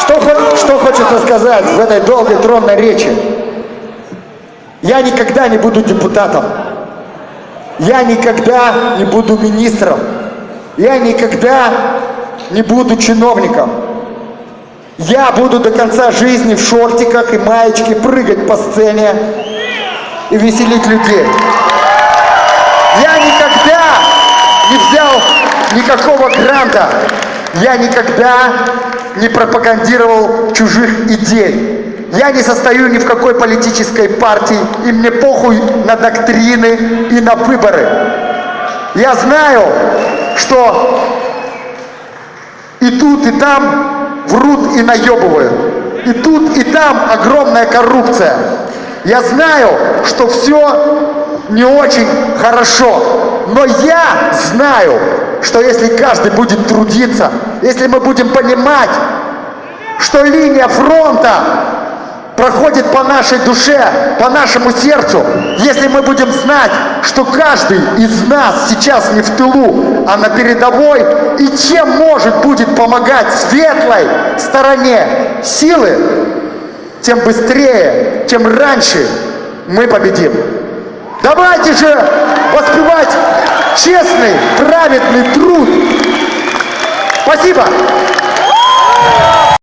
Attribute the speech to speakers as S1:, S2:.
S1: Что, что хочется сказать в этой долгой тронной речи? Я никогда не буду депутатом. Я никогда не буду министром. Я никогда не буду чиновником. Я буду до конца жизни в шортиках и маечке прыгать по сцене и веселить людей. Я никогда не взял никакого гранта. Я никогда не пропагандировал чужих идей. Я не состою ни в какой политической партии, и мне похуй на доктрины и на выборы. Я знаю, что и тут, и там врут и наебывают. И тут, и там огромная коррупция. Я знаю, что все не очень хорошо. Но я знаю, что если каждый будет трудиться, если мы будем понимать, что линия фронта проходит по нашей душе, по нашему сердцу, если мы будем знать, что каждый из нас сейчас не в тылу, а на передовой, и чем может будет помогать светлой стороне силы, тем быстрее, чем раньше мы победим. Давайте же воспевать честный, праведный труд. Спасибо.